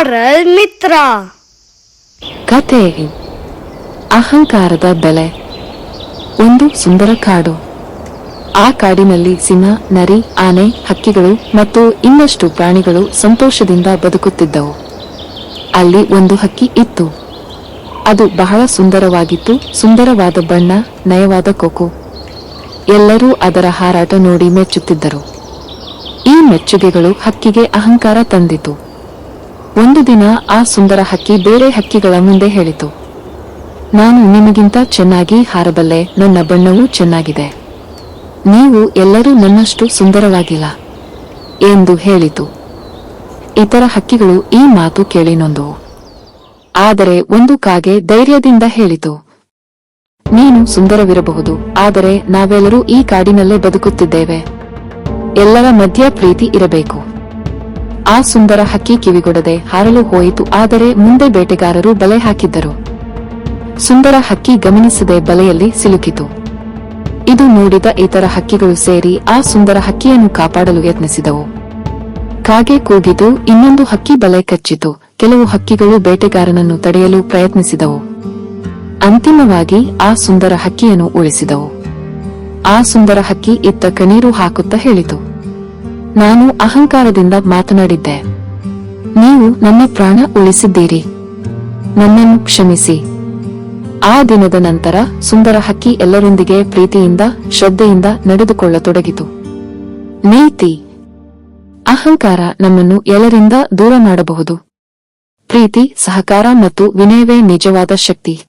ಮಾಡಲ್ ಮಿತ್ರ. ಕಥೆ ಅಹಂಕಾರದ ಬೆಲೆ. ಒಂದು ಸುಂದರ ಕಾಡು. ಆ ಕಾಡಿನಲ್ಲಿ ಸಿಂಹ, ನರಿ, ಆನೆ, ಹಕ್ಕಿಗಳು ಮತ್ತು ಇನ್ನಷ್ಟು ಪ್ರಾಣಿಗಳು ಸಂತೋಷದಿಂದ ಬದುಕುತ್ತಿದ್ದವು. ಅಲ್ಲಿ ಒಂದು ಹಕ್ಕಿ ಇತ್ತು. ಅದು ಬಹಳ ಸುಂದರವಾಗಿತ್ತು, ಸುಂದರವಾದ ಬಣ್ಣ, ನಯವಾದ ಕೊಕು. ಎಲ್ಲರೂ ಅದರ ಹಾರಾಟ ನೋಡಿ ಮೆಚ್ಚುತ್ತಿದ್ದರು. ಈ ಮೆಚ್ಚುಗೆಗಳು ಹಕ್ಕಿಗೆ ಅಹಂಕಾರ ತಂದಿತು. ಒಂದು ದಿನ ಆ ಸುಂದರ ಹಕ್ಕಿ ಬೇರೆ ಹಕ್ಕಿಗಳ ಮುಂದೆ ಹೇಳಿತು. ನಾನು ನಿಮಗಿಂತ ಚೆನ್ನಾಗಿ ಹಾರಬಲ್ಲೆ, ನನ್ನ ಬಣ್ಣವೂ ಚೆನ್ನಾಗಿದೆ. ನೀವು ಎಲ್ಲರೂ ನನ್ನಷ್ಟು ಸುಂದರವಾಗಿಲ್ಲ ಎಂದು ಹೇಳಿತು. ಇತರ ಹಕ್ಕಿಗಳು ಈ ಮಾತು ಕೇಳಿ ನೊಂದವು. ಆದರೆ ಒಂದು ಕಾಗೆ ಧೈರ್ಯದಿಂದ ಹೇಳಿತು. ನೀನು ಸುಂದರವಿರಬಹುದು, ಆದರೆ ನಾವೆಲ್ಲರೂ ಈ ಕಾಡಿನಲ್ಲೇ ಬದುಕುತ್ತಿದ್ದೇವೆ. ಎಲ್ಲರ ಮಧ್ಯ ಪ್ರೀತಿ ಇರಬೇಕು. ಆ ಸುಂದರ ಹಕ್ಕಿ ಕಿವಿಗೊಡದೆ ಹಾರಲು ಹೋಯಿತು, ಆದರೆ ಮುಂದೆ ಬೇಟೆಗಾರರು ಬಲೆ ಹಾಕಿದ್ದರು. ಸುಂದರ ಹಕ್ಕಿ ಗಮನಿಸದೆ ಬಲೆಯಲ್ಲಿ ಸಿಲುಕಿತು. ಇದು ನೋಡಿದ ಇತರ ಹಕ್ಕಿಗಳು ಸೇರಿ ಆ ಸುಂದರ ಹಕ್ಕಿಯನ್ನು ಕಾಪಾಡಲು ಯತ್ನಿಸಿದವು. ಕಾಗೆ ಕೂಗಿತು ಇನ್ನೊಂದು ಹಕ್ಕಿ ಬಲೆ ಕಚ್ಚಿತು. ಕೆಲವು ಹಕ್ಕಿಗಳು ಬೇಟೆಗಾರನನ್ನು ತಡೆಯಲು ಪ್ರಯತ್ನಿಸಿದವು. ಅಂತಿಮವಾಗಿ ಆ ಸುಂದರ ಹಕ್ಕಿಯನ್ನು ಉಳಿಸಿದವು. ಆ ಸುಂದರ ಹಕ್ಕಿ ಇತ್ತ ಕಣೀರು ಹಾಕುತ್ತಾ ಹೇಳಿತು. ನಾನು ಅಹಂಕಾರದಿಂದ ಮಾತನಾಡಿದ್ದೆ. ನೀವು ನನ್ನ ಪ್ರಾಣ ಉಳಿಸಿದ್ದೀರಿ. ನನ್ನನ್ನು ಕ್ಷಮಿಸಿ. ಆ ದಿನದ ನಂತರ ಸುಂದರ ಹಕ್ಕಿ ಎಲ್ಲರೊಂದಿಗೆ ಪ್ರೀತಿಯಿಂದ, ಶ್ರದ್ಧೆಯಿಂದ ನಡೆದುಕೊಳ್ಳತೊಡಗಿತು. ನೀತಿ. ಅಹಂಕಾರ ನಮ್ಮನ್ನು ಎಲ್ಲರಿಂದ ದೂರ ಮಾಡಬಹುದು. ಪ್ರೀತಿ, ಸಹಕಾರ ಮತ್ತು ವಿನಯವೇ ನಿಜವಾದ ಶಕ್ತಿ.